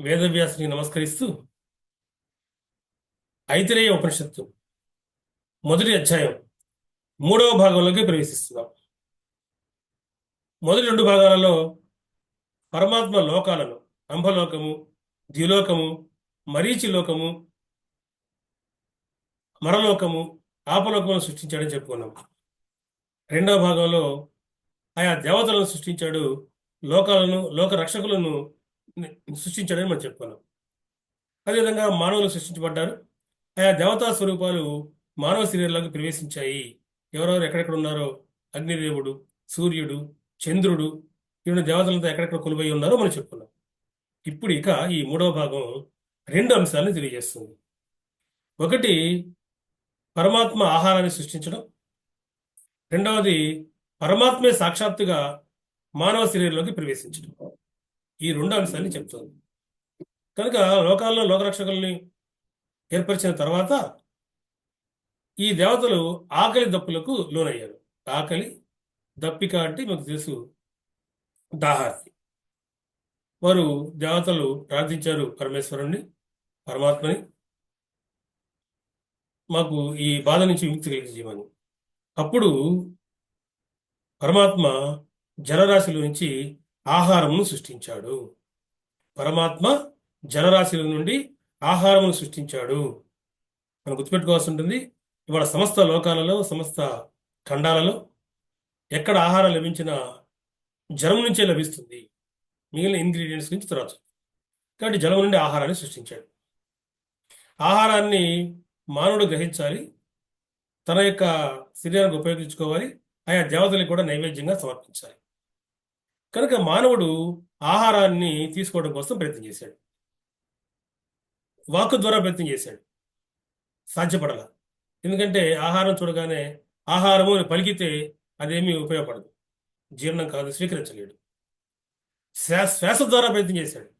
వేదవ్యాసుని నమస్కరిస్తూ ఐతిరేయ ఉపనిషత్తు మొదటి అధ్యాయం మూడవ భాగంలోకి ప్రవేశిస్తున్నాం. మొదటి రెండు భాగాలలో పరమాత్మ లోకాలను అంబలోకము ద్యులోకము మరీచి లోకము మరలోకము ఆపలోకములను సృష్టించాడని చెప్పుకున్నాం. రెండవ భాగంలో ఆయా దేవతలను సృష్టించాడు లోకాలను లోక రక్షకులను సృష్టించాడని మనం చెప్పుకున్నాం. అదేవిధంగా మానవులు సృష్టించబడ్డారు. ఆయా దేవతా స్వరూపాలు మానవ శరీరంలోకి ప్రవేశించాయి. ఎవరెవరు ఎక్కడెక్కడ ఉన్నారో అగ్నిదేవుడు సూర్యుడు చంద్రుడు ఇవన్న దేవతలతో ఎక్కడెక్కడ కొలువై ఉన్నారో మనం చెప్పుకున్నాం. ఇప్పుడు ఇక ఈ మూడవ భాగం రెండు అంశాలను తెలియజేస్తుంది. ఒకటి పరమాత్మ ఆహారాన్ని సృష్టించడం. రెండవది పరమాత్మే సాక్షాత్తుగా మానవ శరీరంలోకి ప్రవేశించడం. ఈ రెండు అంశాన్ని చెప్తుంది కనుక లోకాల్లో లోకరక్షకుల్ని ఏర్పరిచిన తర్వాత ఈ దేవతలు ఆకలి దప్పులకు లోనయ్యారు. ఆకలి దప్పిక అంటే మీకు తెలుసు దాహార్తి. వారు దేవతలు ప్రార్థించారు పరమేశ్వరుణ్ణి పరమాత్మని. మాకు ఈ బాధ నుంచి విముక్తి కలిగించమని అప్పుడు పరమాత్మ జలరాశిలో నుంచి ఆహారమును సృష్టించాడు. పరమాత్మ జలరాశిల నుండి ఆహారమును సృష్టించాడు. మనం గుర్తుపెట్టుకోవాల్సి ఉంటుంది ఇవాళ సమస్త లోకాలలో సమస్త ఖండాలలో ఎక్కడ ఆహారం లభించినా జలం నుంచే లభిస్తుంది. మిగిలిన ఇంగ్రీడియంట్స్ నుంచి తర్వాత కాబట్టి జలం నుండి ఆహారాన్ని సృష్టించాడు. ఆహారాన్ని మానవుడు గ్రహించాలి తన యొక్క శరీరానికి ఉపయోగించుకోవాలి ఆయా దేవతలకు కూడా నైవేద్యంగా సమర్పించాలి. కనుక మానవుడు ఆహారాన్ని తీసుకోవడం కోసం ప్రయత్నం చేశాడు. వాక్కు ద్వారా ప్రయత్నం చేశాడు. సాధ్యపడాల. ఎందుకంటే ఆహారం చూడగానే ఆహారము అని పలికితే అదేమీ ఉపయోగపడదు. జీర్ణం కాదు స్వీకరించలేడు. శ్వాస శ్వాస ద్వారా ప్రయత్నం చేశాడు.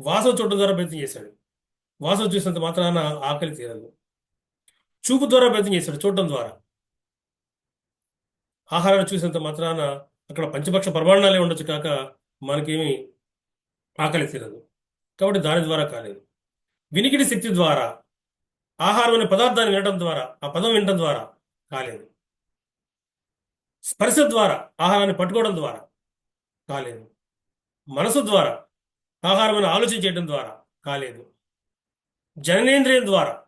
వాసన చూడడం ద్వారా ప్రయత్నం చేశాడు. వాసన చూసినంత మాత్రాన ఆకలి తీరదు. చూపు ద్వారా ప్రయత్నం చేశాడు చూడటం ద్వారా. ఆహారాన్ని చూసినంత మాత్రాన అక్కడ పంచపక్ష ప్రమాణాలే ఉండొచ్చు కాక మనకేమి ఆకలి తీరదు. కాబట్టి దాని ద్వారా కాలేదు. వినికిడి శక్తి ద్వారా ఆహారం అనే పదార్థాన్ని వినడం ద్వారా ఆ పదం వినడం ద్వారా కాలేదు. స్పర్శ ద్వారా ఆహారాన్ని పట్టుకోవడం ద్వారా కాలేదు. మనసు ద్వారా ఆహారమైన ఆలోచన చేయడం ద్వారా కాలేదు. జననేంద్రియం ద్వారా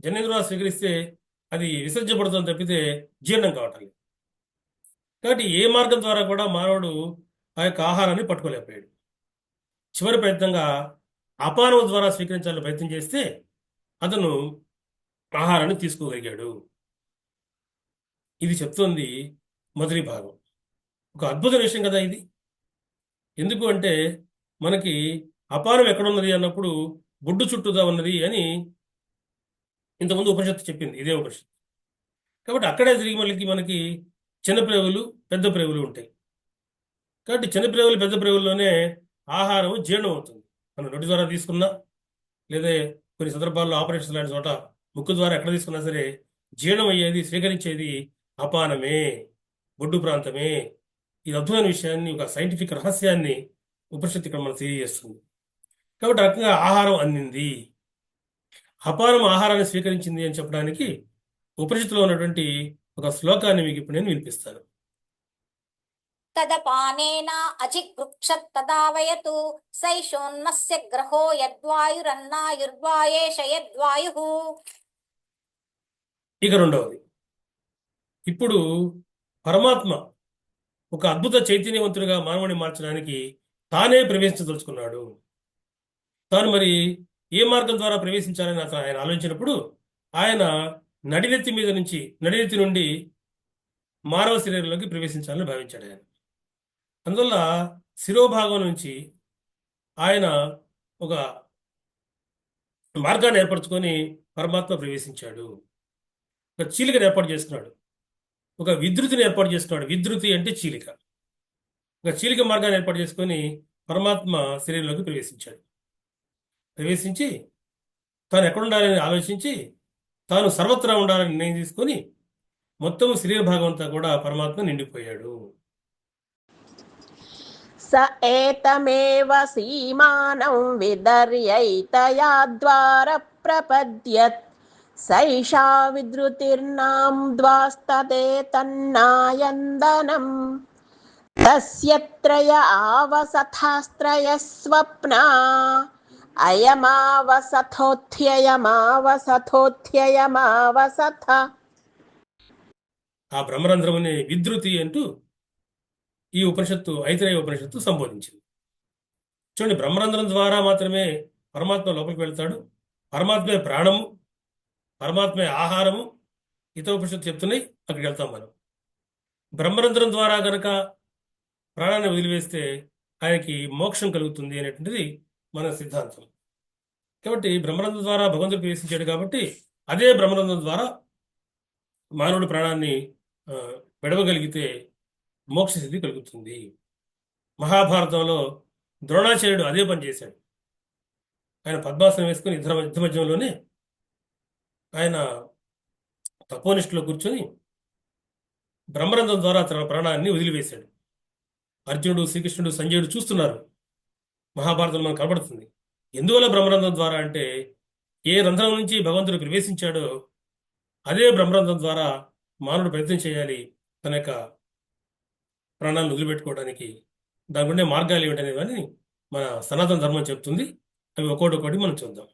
జనేంద్రియం స్వీకరిస్తే అది విసర్జపడుతుంది తప్పితే జీర్ణం కావటం లేదు. కాబట్టి ఏ మార్గం ద్వారా కూడా మానవుడు ఆ యొక్క ఆహారాన్ని పట్టుకోలేకపోయాడు. చివరి ప్రయత్నంగా అపానం ద్వారా స్వీకరించాలని ప్రయత్నం చేస్తే అతను ఆహారాన్ని తీసుకోగలిగాడు. ఇది చెప్తోంది మొదటి భాగం. ఒక అద్భుత విషయం కదా ఇది. ఎందుకు అంటే మనకి అపానం ఎక్కడున్నది అన్నప్పుడు బొడ్డు చుట్టూగా ఉన్నది అని ఇంతకుముందు ఉపనిషత్తు చెప్పింది. ఇదే ఉపనిషత్తు. కాబట్టి అక్కడే తిరిగి మళ్ళీ మనకి చిన్న ప్రేవులు పెద్ద ప్రేవులు ఉంటాయి. కాబట్టి చిన్న ప్రేవులు పెద్ద ప్రేవుల్లోనే ఆహారం జీర్ణం అవుతుంది. మనం నోటి ద్వారా తీసుకున్నా లేదా కొన్ని సందర్భాల్లో ఆపరేషన్ లాంటి చోట ముక్కు ద్వారా ఎక్కడ తీసుకున్నా సరే జీర్ణం అయ్యేది స్వీకరించేది అపానమే బొడ్డు ప్రాంతమే. ఇది అద్భుతమైన విషయాన్ని ఒక సైంటిఫిక్ రహస్యాన్ని ఉపనిషత్తు ఇక్కడ మనం తెలియజేస్తుంది. కాబట్టి రకంగా ఆహారం అందింది. అపానం ఆహారాన్ని స్వీకరించింది అని చెప్పడానికి ఉపనిషత్తులో ఉన్నటువంటి ఒక శ్లోకాన్ని మీకు ఇప్పుడు నేను వినిపిస్తాను. తదపానేన సైషోన్మస్య గ్రహో యద్వాయురన్నాయుర్వాయేష యద్వాయుః. ఇక రెండవది. ఇప్పుడు పరమాత్మ ఒక అద్భుత చైతన్యవంతుడిగా మానవుని మార్చడానికి తానే ప్రవేశించదలుచుకున్నాడు. తాను మరి ఏ మార్గం ద్వారా ప్రవేశించాలని అతను ఆయన ఆలోచించినప్పుడు ఆయన నడినెత్తి మీద నుంచి నడినెత్తి నుండి మానవ శరీరంలోకి ప్రవేశించాలని భావించాడు ఆయన. అందువల్ల శిరోభాగం నుంచి ఆయన ఒక మార్గాన్ని ఏర్పరచుకొని పరమాత్మ ప్రవేశించాడు. ఒక చీలికను ఏర్పాటు చేసుకున్నాడు. ఒక విద్రుతిని ఏర్పాటు చేసుకున్నాడు. విద్రుతి అంటే చీలిక. ఒక చీలిక మార్గాన్ని ఏర్పాటు చేసుకొని పరమాత్మ శరీరంలోకి ప్రవేశించాడు. ప్రవేశించి తాను ఎక్కడ ఉండాలని ఆలోచించి తాను సర్వత్రా ఉండాలని నిర్ణయం తీసుకొని మొత్తం శరీర భాగం అంతా కూడా పరమాత్మ నిండిపోయాడు. స ఏతమేవ సీమానం విదర్యైతయాద్వార ప్రపద్యత్ సైషా విద్రుతిర్నాం ద్వాస్తదే తన్నాయందనం. తస్యత్రయ ఆవసథాస్త్రయ స్వప్నా అయమావసథోథ్యయమావసథోథ్యయమావసథ ఆ బ్రహ్మరంధ్రముని విద్రుతి అంటూ ఈ ఉపనిషత్తు ఐతిరేయ ఉపనిషత్తు సంబోధించింది. చూడండి బ్రహ్మరంధ్రం ద్వారా మాత్రమే పరమాత్మ లోపలికి వెళ్తాడు. పరమాత్మే ప్రాణము పరమాత్మే ఆహారము ఇతర ఉపనిషత్తు చెప్తున్నాయి అక్కడికి వెళ్తాం మనం. బ్రహ్మరంధ్రం ద్వారా గనక ప్రాణాన్ని వదిలివేస్తే ఆయనకి మోక్షం కలుగుతుంది అనేటువంటిది మన సిద్ధాంతం. కాబట్టి బ్రహ్మరంధ్రం ద్వారా భగవంతుడు ప్రవేశించాడు కాబట్టి అదే బ్రహ్మరంధ్రం ద్వారా మానవుడి ప్రాణాన్ని విడవగలిగితే మోక్ష స్థితి కలుగుతుంది. మహాభారతంలో ద్రోణాచార్యుడు అదే పని చేశాడు. ఆయన పద్మాసనం వేసుకుని యుద్ధ యుద్ధ మధ్యంలోనే ఆయన తపోనిష్ఠలో కూర్చొని బ్రహ్మరంధ్రం ద్వారా తన ప్రాణాన్ని వదిలివేశాడు. అర్జునుడు శ్రీకృష్ణుడు సంజయుడు చూస్తున్నారు. మహాభారతంలో మనకు కనబడుతుంది. ఎందువల్ల బ్రహ్మరంధ్రం ద్వారా అంటే ఏ రంధ్రం నుంచి భగవంతుడు ప్రవేశించాడో అదే బ్రహ్మరంధ్రం ద్వారా మానవుడు ప్రయత్నం చేయాలి. తన యొక్క ప్రాణాలను వదిలిపెట్టుకోవడానికి దానికి ఉండే మార్గాలు ఏమిటనేవని మన సనాతన ధర్మం చెప్తుంది. అవి ఒక్కోటి ఒక్కోటి మనం చూద్దాం.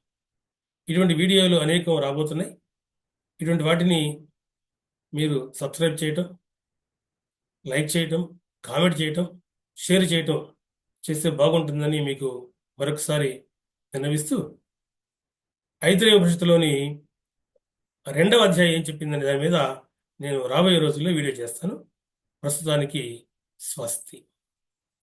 ఇటువంటి వీడియోలు అనేకం రాబోతున్నాయి. ఇటువంటి వాటిని మీరు సబ్స్క్రైబ్ చేయటం లైక్ చేయటం కామెంట్ చేయటం షేర్ చేయటం చేస్తే బాగుంటుందని మీకు మరొకసారి విన్నవిస్తూ ఐతరేయ ఉపనిషత్తులోని రెండవ అధ్యాయం ఏం చెప్పిందనే దాని మీద నేను రాబోయే రోజుల్లో వీడియో చేస్తాను. ప్రస్తుతానికి స్వస్తి.